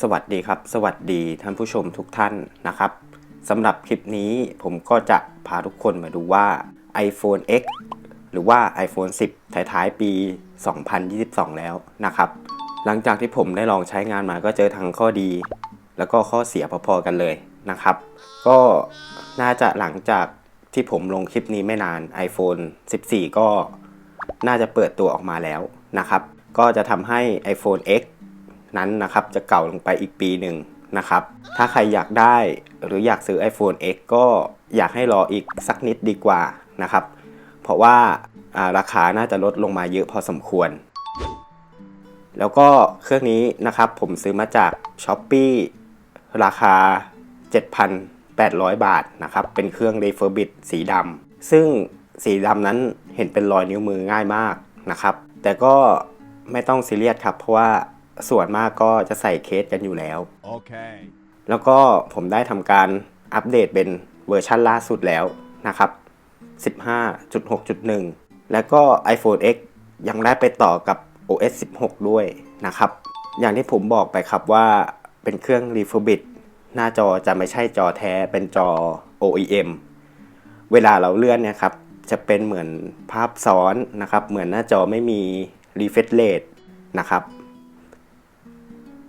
สวัสดีครับ สวัสดีท่านผู้ชมทุกท่านนะครับสำหรับคลิปนี้ผมก็จะพาทุกคนมาดูว่า iPhone X หรือว่า iPhone 10 ท้ายๆ ปี 2022 แล้วนะครับ หลังจากที่ผมได้ลองใช้งานมาก็เจอทั้งข้อดี แล้วก็ข้อเสียพอๆกันเลยนะครับ ก็น่าจะหลังจากที่ผมลงคลิปนี้ไม่นาน iPhone 14 ก็น่าจะเปิดตัวออกมาแล้วนะครับ ก็จะทำให้ iPhone X นั้นนะครับ จะเก่าลงไปอีกปีหนึ่งนะครับ ถ้าใครอยากได้หรืออยากซื้อ iPhone X ก็อยากให้รออีกสักนิดดีกว่านะครับ เพราะว่าราคาน่าจะลดลงมาเยอะพอสมควร แล้วก็เครื่องนี้นะครับผมซื้อมาจาก s h อ p e e ราคา 7,800 บาทนะครับ เป็นเครื่อง refurbish สีดำซึ่งสีดำนั้นเห็นเป็นรอยนิ้วมือง่ายมากนะครับ แต่ก็ไม่ต้องซีเรียสครับ เพราะว่า ส่วนมากก็จะใส่เคสกันอยู่แล้ว Okay. แล้วก็ผมได้ทำการอัปเดตเป็นเวอร์ชันล่าสุดแล้วนะครับ 15.6.1 แล้วก็ iPhone X ยังได้ไปต่อกับ OS 16 ด้วยนะครับ อย่างที่ผมบอกไปครับว่าเป็นเครื่อง refurbish หน้าจอจะไม่ใช่จอแท้เป็นจอ OEM เวลาเราเลื่อนเนี่ยครับ จะเป็นเหมือนภาพซ้อนนะครับ เหมือนหน้าจอไม่มี refresh rate นะครับ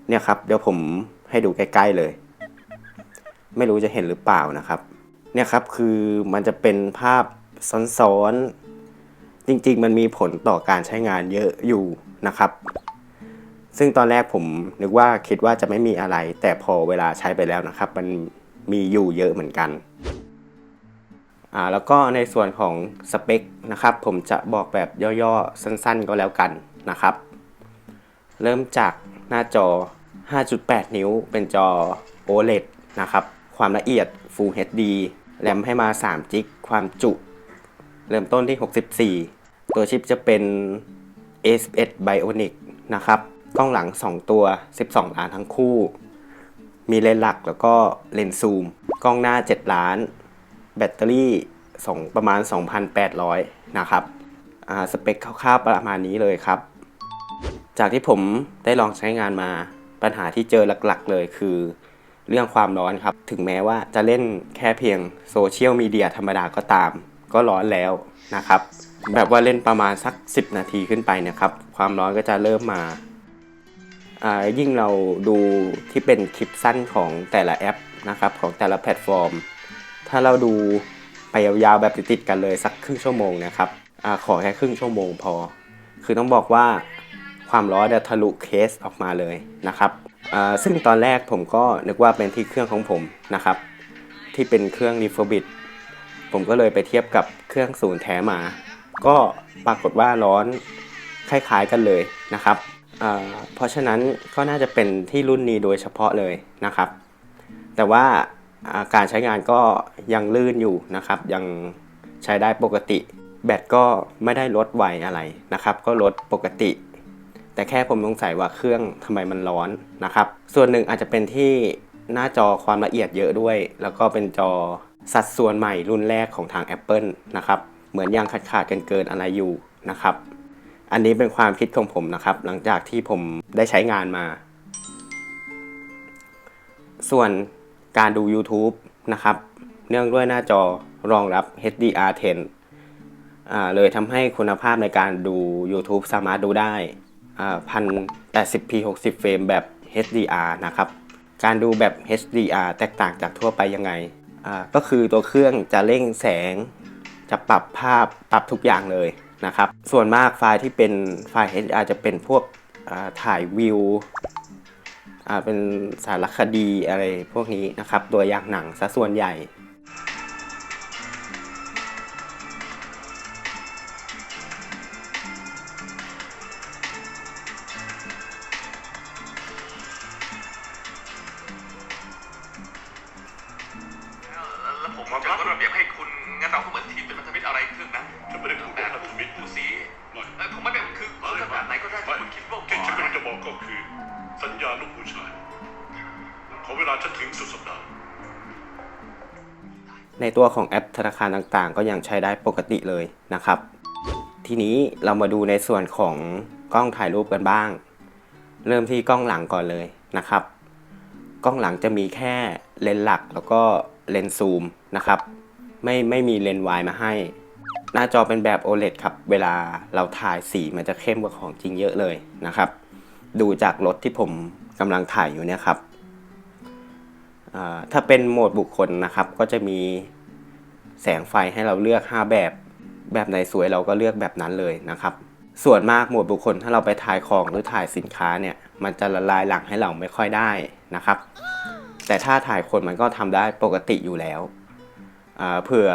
เนี่ยครับเดี๋ยวผมให้ดูใกล้ ๆเลย ไม่รู้จะเห็นหรือเปล่านะครับ เนี่ยครับคือมันจะเป็นภาพซ้อนๆ จริงๆ มันมีผลต่อการใช้งานเยอะอยู่นะครับ ซึ่งตอนแรกผมนึกว่าคิดว่าจะไม่มีอะไร แต่พอเวลาใช้ไปแล้วนะครับ มันมีอยู่เยอะเหมือนกันอ่าแล้วก็ในส่วนของสเปคนะครับ ผมจะบอกแบบย่อๆ สั้นๆ ก็แล้วกันนะครับ เริ่มจากหน้าจอ 5.8 นิ้ว เป็นจอ OLED นะครับ ความละเอียด Full HD แรมให้มา3จิกความจุเริ่มต้นที่ 64 ตัวชิปจะเป็น A11 Bionic นะครับ กล้องหลัง 2 ตัว 12 ล้านทั้งคู่ มีเลนส์หลักแล้วก็เลนส์ซูม กล้องหน้า 7 ล้าน แบตเตอรี่สองประมาณ 2,800 นะครับอ่าสเปคคร่าวๆประมาณนี้เลยครับ จากที่ผมได้ลองใช้งานมา ปัญหาที่เจอหลักๆ เลยคือ เรื่องความร้อนครับ ถึงแม้ว่าจะเล่นแค่เพียงโซเชียลมีเดียธรรมดาก็ตาม ก็ร้อนแล้วนะครับ แบบว่าเล่นประมาณสัก 10 นาทีขึ้นไปเนะครับ ความร้อนก็จะเริ่มมาอ่ายิ่งเราดูที่เป็นคลิปสั้นของแต่ละแอปนะครับของแต่ละแพลตฟอร์ม ถ้าเราดูไปยาวๆแบบติดๆกันเลยสักครึ่งชั่วโมงนะครับอขอแค่ครึ่งชั่วโมงพอ คือต้องบอกว่า ความร้อนเนี่ยทะลุเคสออกมาเลยนะครับซึ่งตอนแรกผมก็นึกว่าเป็นที่เครื่องของผมนะครับ ที่เป็นเครื่อง refurbish ผมก็เลยไปเทียบกับเครื่องศูนย์แท้มา ก็ปรากฏว่าร้อนคล้ายๆกันเลยนะครับเพราะฉะนั้นก็น่าจะเป็นที่รุ่นนี้โดยเฉพาะเลยนะครับ แต่ว่าอ่าการใช้งานก็ยังลื่นอยู่นะครับ ยังใช้ได้ปกติ แบตก็ไม่ได้ลดไวอะไรนะครับ ก็ลดปกติ แต่แค่ผมสงสัยว่าเครื่องทำไมมันร้อนนะครับ ส่วนหนึ่งอาจจะเป็นที่หน้าจอความละเอียดเยอะด้วย แล้วก็เป็นจอสัดส่วนใหม่รุ่นแรกของทาง Apple นะครับเหมือนยังขาดขาดกันเกินอะไรอยู่นะครับ อันนี้เป็นความคิดของผมนะครับ หลังจากที่ผมได้ใช้งานมา ส่วนการดู YouTube นะครับ เนื่องด้วยหน้าจอรองรับ HDR10 อ่าเลยทำให้คุณภาพในการดู YouTube สามารถดูได้ พันแปดสิบ p 60เฟรมแบบ HDR นะครับ การดูแบบ HDR แตกต่างจากทั่วไปยังไงอ่าก็คือตัวเครื่องจะเร่งแสง จะปรับภาพปรับทุกอย่างเลยนะครับ ส่วนมากไฟล์ที่เป็นไฟล์ HDR จะเป็นพวกอ่าถ่ายวิวอ่าเป็นสารคดีอะไรพวกนี้นะครับ ตัวอย่างหนังซะส่วนใหญ่ ในตัวของแอปธนาคารต่างๆ ก็ยังใช้ได้ปกติเลยนะครับ ทีนี้เรามาดูในส่วนของกล้องถ่ายรูปกันบ้าง เริ่มที่กล้องหลังก่อนเลยนะครับ กล้องหลังจะมีแค่เลนส์หลักแล้วก็เลนส์ซูมนะครับ ไม่ไม่มีเลนส์วายมาให้ หน้าจอเป็นแบบ OLED ครับ เวลาเราถ่ายสีมันจะเข้มกว่าของจริงเยอะเลยนะครับ ดูจากรถที่ผมกำลังถ่ายอยู่เนี่ยครับ ถ้าเป็นโหมดบุคคลนะครับ ก็จะมีแสงไฟให้เราเลือก 5 แบบ แบบไหนสวยเราก็เลือกแบบนั้นเลยนะครับ ส่วนมากโหมดบุคคลถ้าเราไปถ่ายของหรือถ่ายสินค้าเนี่ย มันจะละลายหลังให้เราไม่ค่อยได้นะครับ แต่ถ้าถ่ายคนมันก็ทำได้ปกติอยู่แล้วเผื่อ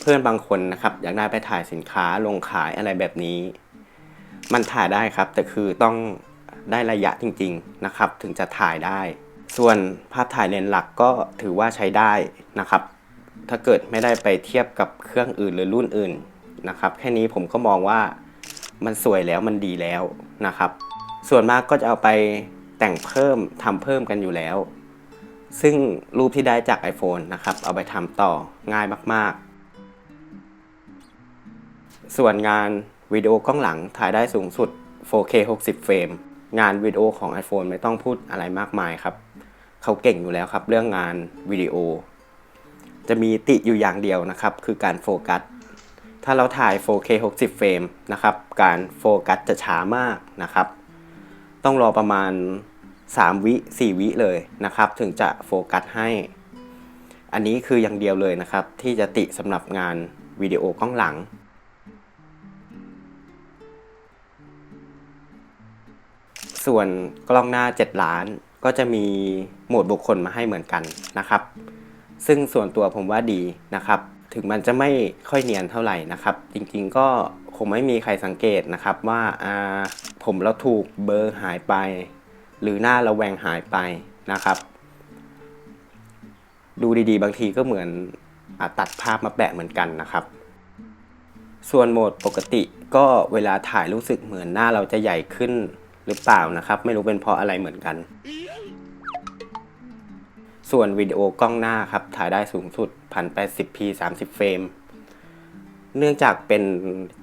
เพื่อนบางคนนะครับอยากได้ไปถ่ายสินค้าลงขายอะไรแบบนี้ มันถ่ายได้ครับ แต่คือต้องได้ระยะจริง ๆนะครับ ถึงจะถ่ายได้ ส่วนภาพถ่ายเลนส์หลักก็ถือว่าใช้ได้นะครับ ถ้าเกิดไม่ได้ไปเทียบกับเครื่องอื่นหรือรุ่นอื่นนะครับ แค่นี้ผมก็มองว่ามันสวยแล้วมันดีแล้วนะครับ ส่วนมากก็จะเอาไปแต่งเพิ่มทำเพิ่มกันอยู่แล้ว ซึ่งรูปที่ได้จาก iPhone นะครับ เอาไปทำต่อง่ายมาก ๆ ส่วนงานวิดีโอกล้องหลังถ่ายได้สูงสุด 4K 60 เฟรม งานวิดีโอของ iPhone ไม่ต้องพูดอะไรมากมายครับ เขาเก่งอยู่แล้วครับ เรื่องงานวิดีโอ จะมีติอยู่อย่างเดียวนะครับ คือการโฟกัส ถ้าเราถ่าย 4K 60 เฟรมนะครับ การโฟกัสจะช้ามากนะครับ ต้องรอประมาณ 3 วิ 4 วิเลยนะครับ ถึงจะโฟกัสให้ อันนี้คืออย่างเดียวเลยนะครับ ที่จะติสำหรับงานวิดีโอกล้องหลังส่วนกล้องหน้า 7 ล้าน ก็จะมีโหมดบุคคลมาให้เหมือนกันนะครับ ซึ่งส่วนตัวผมว่าดีนะครับ ถึงมันจะไม่ค่อยเนียนเท่าไหร่นะครับ จริงๆก็คงไม่มีใครสังเกตนะครับว่าอ่าผมเราถูกเบอร์หายไป หรือหน้าเราแหวงหายไปนะครับ ดูดีๆ บางทีก็เหมือนอตัดภาพมาแปะเหมือนกันนะครับ ส่วนโหมดปกติก็เวลาถ่ายรู้สึกเหมือนหน้าเราจะใหญ่ขึ้น หรือเปล่านะครับ ไม่รู้เป็นเพราะอะไรเหมือนกัน ส่วนวิดีโอกล้องหน้าครับ ถ่ายได้สูงสุด 1080p 30 เฟรม เนื่องจากเป็น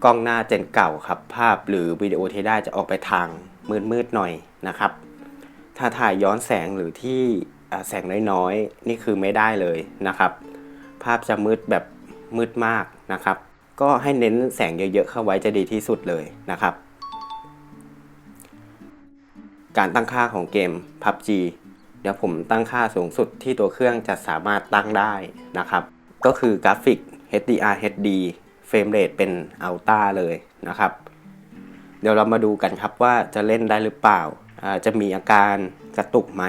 กล้องหน้าเจนเก่าครับ ภาพหรือวิดีโอที่ได้จะออกไปทางมืดๆหน่อยนะครับ ถ้าถ่ายย้อนแสงหรือที่แสงน้อยๆ นี่คือไม่ได้เลยนะครับ ภาพจะมืดแบบมืดมากนะครับ ก็ให้เน้นแสงเยอะๆเข้าไว้จะดีที่สุดเลยนะครับ การตั้งค่าของเกม PUBG เดี๋ยวผมตั้งค่าสูงสุดที่ตัวเครื่องจะสามารถตั้งได้นะครับ ก็คือกราฟิก HDR HD เฟรมเรทเป็นอัลต้าเลยนะครับ เดี๋ยวเรามาดูกันครับว่าจะเล่นได้หรือเปล่าอ่าจะมีอาการกระตุกไหม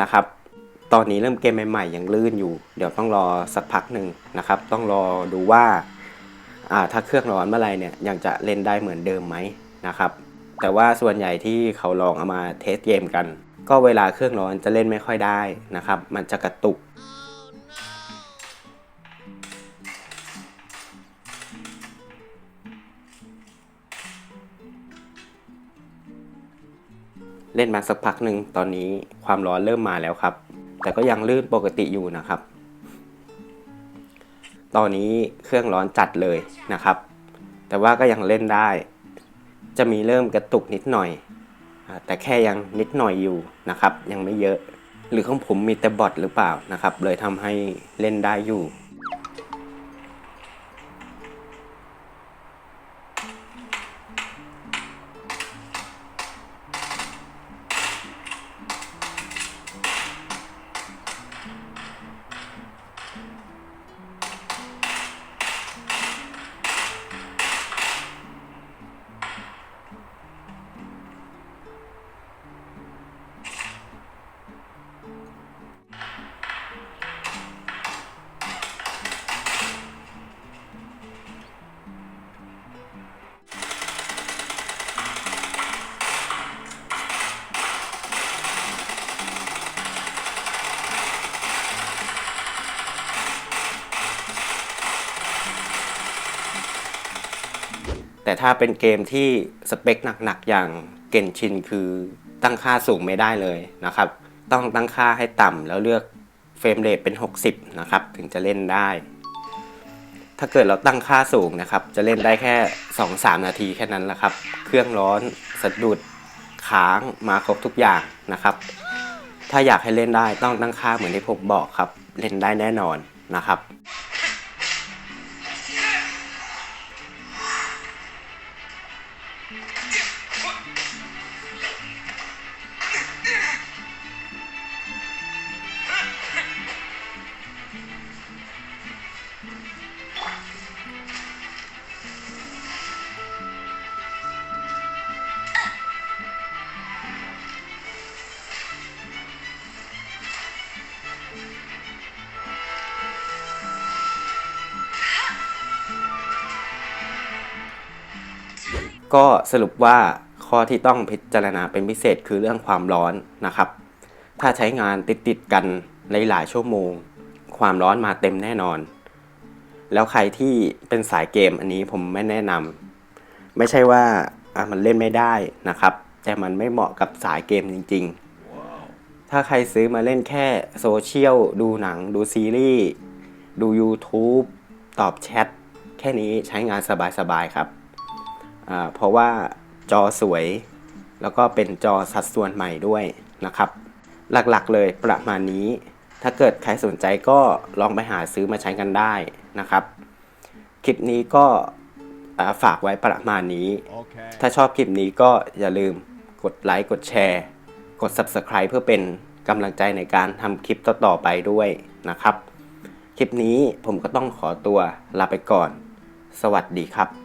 นะครับ ตอนนี้เริ่มเกมใหม่ๆยังลื่นอยู่ เดี๋ยวต้องรอสักพักหนึ่งนะครับ ต้องรอดูว่าอ่าถ้าเครื่องร้อนเมื่อไหรเนี่ยยังจะเล่นได้เหมือนเดิมไหมนะครับ แต่ว่าส่วนใหญ่ที่เขาลองเอามาเทสเกมกัน ก็เวลาเครื่องร้อนจะเล่นไม่ค่อยได้นะครับ มันจะกระตุกเล่นมาสักพักหนึ่งตอนนี้ความร้อนเริ่มมาแล้วครับ แต่ก็ยังลื่นปกติอยู่นะครับ ตอนนี้เครื่องร้อนจัดเลยนะครับ แต่ว่าก็ยังเล่นได้ จะมีเริ่มกระตุกนิดหน่อย แต่แค่ยังนิดหน่อยอยู่นะครับ ยังไม่เยอะ หรือของผมมีแต่บอทหรือเปล่านะครับ เลยทำให้เล่นได้อยู่ แต่ถ้าเป็นเกมที่สเปคหนักๆอย่างเกนชินคือตั้งค่าสูงไม่ได้เลยนะครับ ต้องตั้งค่าให้ต่ำแล้วเลือกเฟรมเรทเป็น 60 นะครับ ถึงจะเล่นได้ ถ้าเกิดเราตั้งค่าสูงนะครับ จะเล่นได้แค่ 2-3 นาทีแค่นั้นแหละครับ เครื่องร้อนสะดุดค้างมาครบทุกอย่างนะครับ ถ้าอยากให้เล่นได้ต้องตั้งค่าเหมือนที่ผมบอกครับ เล่นได้แน่นอนนะครับ ก็สรุปว่า ข้อที่ต้องพิจารณาเป็นพิเศษคือเรื่องความร้อนนะครับ ถ้าใช้งานติดติดกันหลายๆชั่วโมง ความร้อนมาเต็มแน่นอน แล้วใครที่เป็นสายเกมอันนี้ผมไม่แนะนำไม่ใช่ว่าอะมันเล่นไม่ได้นะครับ แต่มันไม่เหมาะกับสายเกมจริง ๆ ถ้าใครซื้อมาเล่นแค่โซเชียลดูหนัง ดูซีรีส์ดู YouTube ตอบแชทแค่นี้ใช้งานสบายๆครับ เพราะว่า จอสวย แล้วก็เป็นจอสัดส่วนใหม่ด้วยนะครับ หลักๆเลยประมาณนี้ ถ้าเกิดใครสนใจก็ลองไปหาซื้อมาใช้กันได้นะครับ คลิปนี้ก็อ่าฝากไว้ประมาณนี้ Okay. ถ้าชอบคลิปนี้ก็อย่าลืมกดไลค์กดแชร์ กด Subscribe เพื่อเป็นกำลังใจในการทำคลิปต่อๆไปด้วยนะครับ คลิปนี้ผมก็ต้องขอตัวลาไปก่อน สวัสดีครับ